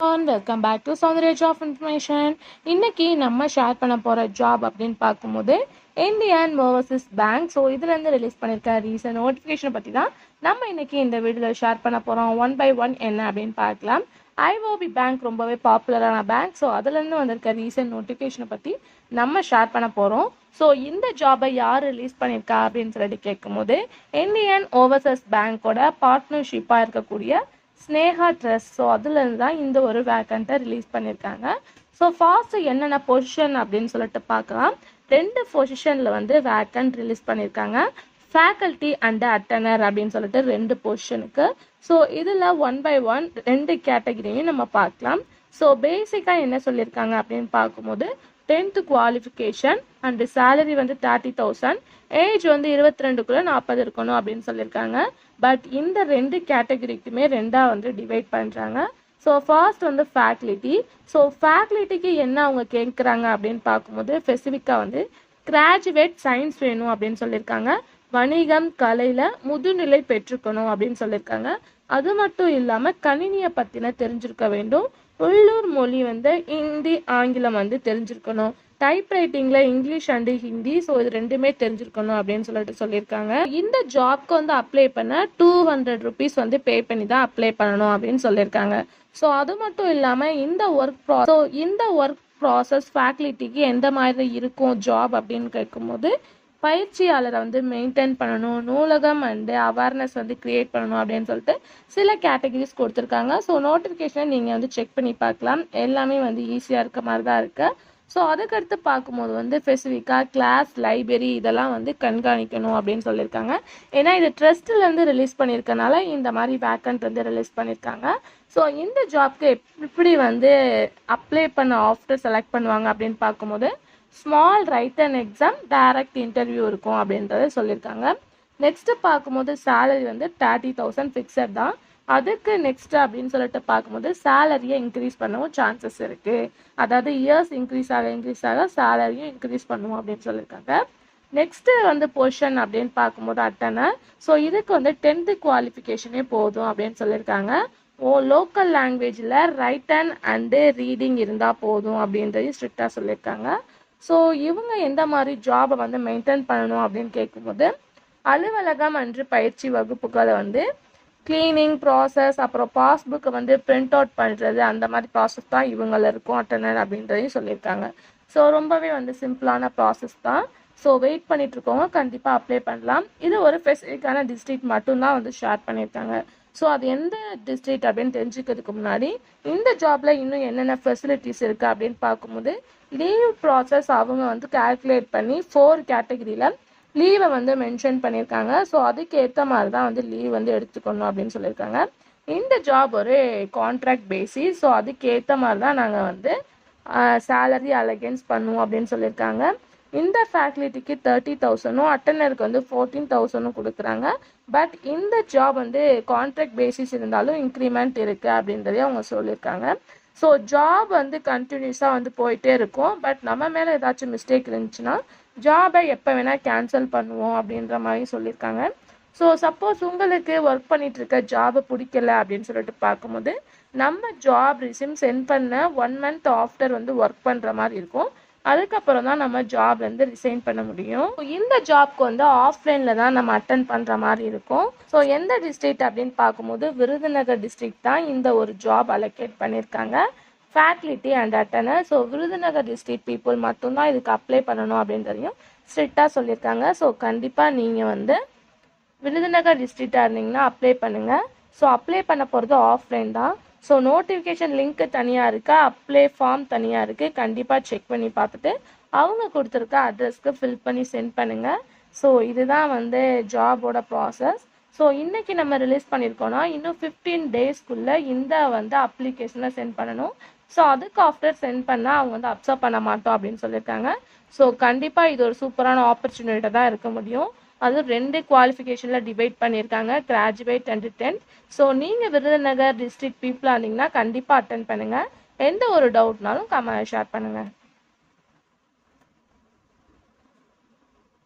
On welcome back to Soundarya of information இன்னைக்கு நம்ம share பண்ண போகிற ஜாப் அப்படின்னு பார்க்கும்போது இந்தியன் ஓவர்சீஸ் பேங்க் ஸோ இதுலேருந்து ரிலீஸ் பண்ணியிருக்க ரீசன் நோட்டிஃபிகேஷனை பற்றி தான் நம்ம இன்னைக்கு இந்த வீடியோவில் ஷேர் பண்ண போகிறோம் ஒன் பை ஒன் என்ன அப்படின்னு பார்க்கலாம். ஐஓபி பேங்க் ரொம்பவே பாப்புலரான பேங்க் ஸோ அதுலேருந்து வந்திருக்க ரீசெண்ட் நோட்டிஃபிகேஷனை பற்றி நம்ம ஷேர் பண்ண போகிறோம் ஸோ இந்த ஜாபை யார் ரிலீஸ் பண்ணியிருக்கா அப்படின்னு சொல்லிட்டு கேட்கும்போது இந்தியன் ஓவர்சீஸ் பேங்க்கோட பார்ட்னர்ஷிப்பாக இருக்கக்கூடிய ஸ்னேகா ட்ரெஸ் ஸோ அதுலேருந்து தான் இந்த ஒரு வேக்கண்ட்டை ரிலீஸ் பண்ணியிருக்காங்க ஸோ ஃபாஸ்ட் என்னென்ன பொசிஷன் அப்படின்னு சொல்லிட்டு பார்க்கலாம். ரெண்டு பொசிஷனில் வந்து வேக்கண்ட் ரிலீஸ் பண்ணியிருக்காங்க ஃபேக்கல்ட்டி அண்ட் அட்டனர் அப்படின்னு சொல்லிட்டு ரெண்டு பொசிஷனுக்கு ஸோ இதில் ஒன் பை ஒன் ரெண்டு கேட்டகிரியும் நம்ம பார்க்கலாம். ஸோ பேசிக்காக என்ன சொல்லியிருக்காங்க அப்படின்னு பார்க்கும்போது டென்த்து குவாலிஃபிகேஷன் அண்டு சேலரி வந்து தேர்ட்டி தௌசண்ட் ஏஜ் வந்து இருபத்தி ரெண்டுக்குள்ளே நாற்பது இருக்கணும் அப்படின்னு சொல்லியிருக்காங்க. பட் இந்த ரெண்டு கேட்டகரிக்குமே ரெண்டாக வந்து டிவைட் பண்ணுறாங்க ஸோ ஃபர்ஸ்ட் வந்து ஃபேக்கல்ட்டி ஸோ ஃபேக்கல்ட்டிக்கு என்ன அவங்க கேட்குறாங்க அப்படின்னு பார்க்கும்போது ஸ்பெசிஃபிக்காக வந்து கிராஜுவேட் சயின்ஸ் வேணும் அப்படின்னு சொல்லியிருக்காங்க. வணிகம் கலையில் முதுநிலை பெற்றுக்கணும் அப்படின்னு சொல்லியிருக்காங்க. அது மட்டும் இல்லாமல் கணினியை பற்றின தெரிஞ்சிருக்க வேண்டும். உள்ளூர் மொழி வந்து ஹிந்தி ஆங்கிலம் வந்து தெரிஞ்சிருக்கணும். டைப் ரைட்டிங்கில் இங்கிலீஷ் அண்டு ஹிந்தி ஸோ இது ரெண்டுமே தெரிஞ்சிருக்கணும் அப்படின்னு சொல்லிட்டு சொல்லியிருக்காங்க. இந்த ஜாப்க்கு வந்து அப்ளை பண்ண டூ ஹண்ட்ரட் ருபீஸ் வந்து பே பண்ணி தான் அப்ளை பண்ணணும் அப்படின்னு சொல்லியிருக்காங்க. ஸோ அது மட்டும் இல்லாமல் இந்த ஒர்க் ப்ரா ஸோ இந்த ஒர்க் ப்ராசஸ் ஃபேக்கல்ட்டிக்கு எந்த மாதிரி இருக்கும் ஜாப் அப்படின்னு கேட்கும்போது பயிற்சியாளரை வந்து மெயின்டைன் பண்ணணும் நூலகம் அண்டு அவேர்னஸ் வந்து க்ரியேட் பண்ணணும் அப்படின்னு சொல்லிட்டு சில கேட்டகரிஸ் கொடுத்துருக்காங்க. ஸோ நோட்டிஃபிகேஷனை நீங்கள் வந்து செக் பண்ணி பார்க்கலாம். எல்லாமே வந்து ஈஸியாக இருக்க மாதிரி தான் இருக்குது ஸோ அதுக்கடுத்து பார்க்கும்போது வந்து ஸ்பெசிஃபிக்காக கிளாஸ் லைப்ரரி இதெல்லாம் வந்து கண்காணிக்கணும் அப்படின்னு சொல்லியிருக்காங்க. ஏன்னா இது ட்ரஸ்ட்லேருந்து ரிலீஸ் பண்ணியிருக்கனால இந்த மாதிரி வேக்கண்ட் வந்து ரிலீஸ் பண்ணியிருக்காங்க. ஸோ இந்த ஜாப்க்கு எப்படி வந்து அப்ளை பண்ண ஆஃப்டர் செலக்ட் பண்ணுவாங்க அப்படின்னு பார்க்கும்போது small written exam direct interview இருக்கும் அப்படின்றத சொல்லியிருக்காங்க. நெக்ஸ்ட்டு பார்க்கும்போது சேலரி வந்து தேர்ட்டி தௌசண்ட் ஃபிக்ஸட் தான். அதுக்கு நெக்ஸ்ட் அப்படின்னு சொல்லிட்டு பார்க்கும்போது சேலரியை இன்க்ரீஸ் பண்ணவும் சான்சஸ் இருக்குது அதாவது இயர்ஸ் இன்க்ரீஸ் ஆக இன்க்ரீஸ் ஆக சேலரியும் இன்க்ரீஸ் பண்ணுவோம் அப்படின்னு சொல்லியிருக்காங்க. நெக்ஸ்ட்டு வந்து பொசிஷன் அப்படின்னு பார்க்கும்போது அட்டனை. ஸோ இதுக்கு வந்து டென்த்து குவாலிஃபிகேஷனே போதும் அப்படின்னு சொல்லியிருக்காங்க. ஓ லோக்கல் லாங்குவேஜில் ரைட்டன் அண்டு ரீடிங் இருந்தால் போதும் அப்படின்றதையும் ஸ்ட்ரிக்டாக சொல்லியிருக்காங்க. ஸோ இவங்க எந்த மாதிரி ஜாபை வந்து மெயின்டைன் பண்ணணும் அப்படின்னு கேட்கும்போது அலுவலகம் அன்று பயிற்சி வகுப்புகளை வந்து க்ளீனிங் ப்ராசஸ் அப்புறம் பாஸ்புக்கை வந்து பிரிண்ட் அவுட் பண்ணுறது அந்த மாதிரி ப்ராசஸ் தான் இவங்கள இருக்கும் அட்டனர் அப்படின்றதையும் சொல்லியிருக்காங்க. ஸோ ரொம்பவே வந்து சிம்பிளான ப்ராசஸ் தான். ஸோ வெயிட் பண்ணிட்டு இருக்கவங்க கண்டிப்பாக அப்ளை பண்ணலாம். இது ஒரு ஃபெசிலிக்கான டிஸ்ட்ரிக்ட் மட்டும்தான் வந்து ஷேர் பண்ணியிருக்காங்க. ஸோ அது எந்த டிஸ்ட்ரிக்ட் அப்படின்னு தெரிஞ்சுக்கிறதுக்கு முன்னாடி இந்த ஜாப்ல இன்னும் என்னென்ன ஃபெசிலிட்டிஸ் இருக்கு அப்படின்னு பார்க்கும்போது லீவ் ப்ராசஸ் அவங்க வந்து கால்குலேட் பண்ணி ஃபோர் கேட்டகரியில் லீவை வந்து மென்ஷன் பண்ணியிருக்காங்க. ஸோ அதுக்கேற்ற மாதிரி தான் வந்து லீவ் வந்து எடுத்துக்கணும் அப்படின்னு சொல்லியிருக்காங்க. இந்த ஜாப் ஒரு கான்ட்ராக்ட் பேசிஸ் ஸோ அதுக்கேற்ற மாதிரி தான் நாங்கள் வந்து சேலரி அலகன்ஸ் பண்ணுவோம் அப்படின்னு சொல்லியிருக்காங்க. இந்த ஃபேக்கல்ட்டிக்கு தேர்ட்டி தௌசண்டும் அட்டனருக்கு வந்து ஃபோர்டீன் தௌசண்டும் கொடுக்குறாங்க. பட் இந்த ஜாப் வந்து கான்ட்ராக்ட் பேசிஸ் இருந்தாலும் இன்க்ரிமெண்ட் இருக்குது அப்படின்றதே அவங்க சொல்லியிருக்காங்க. ஸோ ஜாப் வந்து கண்டினியூஸாக வந்து போயிட்டே இருக்கும். பட் நம்ம மேலே ஏதாச்சும் மிஸ்டேக் இருந்துச்சுன்னா ஜாபை எப்போ வேணால் கேன்சல் பண்ணுவோம் அப்படின்ற மாதிரி சொல்லியிருக்காங்க. ஸோ சப்போஸ் உங்களுக்கு ஒர்க் பண்ணிட்டு இருக்க ஜாபை பிடிக்கல அப்படின்னு சொல்லிட்டு பார்க்கும்போது நம்ம ஜாப் ரிசியூம் சென்ட் பண்ண ஒன் மந்த் ஆஃப்டர் வந்து ஒர்க் பண்ணுற மாதிரி இருக்கும். அதுக்கப்புறம் தான் நம்ம ஜாப்லேருந்து ரிசைன் பண்ண முடியும். இந்த ஜாப்க்கு வந்து ஆஃப்லைனில் தான் நம்ம அட்டன் பண்ணுற மாதிரி இருக்கும். ஸோ எந்த டிஸ்ட்ரிக்ட் அப்படின்னு பார்க்கும்போது விருதுநகர் டிஸ்ட்ரிக்ட் தான் இந்த ஒரு ஜாப் அலோகேட் பண்ணியிருக்காங்க. Faculty and attender so Virudhunagar district people மட்டும்தான் இதுக்கு அப்ளை பண்ணணும் அப்படின்றதையும் ஸ்ட்ரிக்டாக சொல்லியிருக்காங்க. ஸோ கண்டிப்பாக நீங்கள் வந்து விருதுநகர் டிஸ்ட்ரிக்டாக இருந்தீங்கன்னா அப்ளை பண்ணுங்கள் ஸோ அப்ளை பண்ண போகிறது ஆஃப்லைன் தான். ஸோ நோட்டிஃபிகேஷன் லிங்க்கு தனியாக இருக்கா? அப்ளை ஃபார்ம் தனியாக இருக்குது கண்டிப்பாக செக் பண்ணி பார்த்துட்டு அவங்க கொடுத்துருக்க அட்ரஸ்க்கு ஃபில் பண்ணி சென்ட் பண்ணுங்கள் ஸோ இதுதான் வந்து ஜாபோட ப்ராசஸ் ஸோ இன்றைக்கி நம்ம ரிலீஸ் பண்ணியிருக்கோன்னா இன்னும் ஃபிஃப்டீன் டேஸ்க்குள்ளே இந்த வந்து அப்ளிகேஷனை சென்ட் பண்ணணும். ஸோ அதுக்கு ஆஃப்டர் சென்ட் பண்ணால் அவங்க வந்து அப்சர்வ் பண்ண மாட்டோம் அப்படின்னு சொல்லியிருக்காங்க ஸோ கண்டிப்பாக இது ஒரு சூப்பரான ஆப்பர்ச்சுனிட்டி தான் இருக்க முடியும். அது ரெண்டு குவாலிஃபிகேஷனில் டிவைட் பண்ணியிருக்காங்க கிராஜுவேட் அண்ட் டென்த் ஸோ நீங்கள் விருதுநகர் டிஸ்ட்ரிக்ட் பீப்புளாக இருந்தீங்கன்னா கண்டிப்பாக அட்டன் பண்ணுங்கள் எந்த ஒரு டவுட்னாலும் கம ஷேர் பண்ணுங்கள்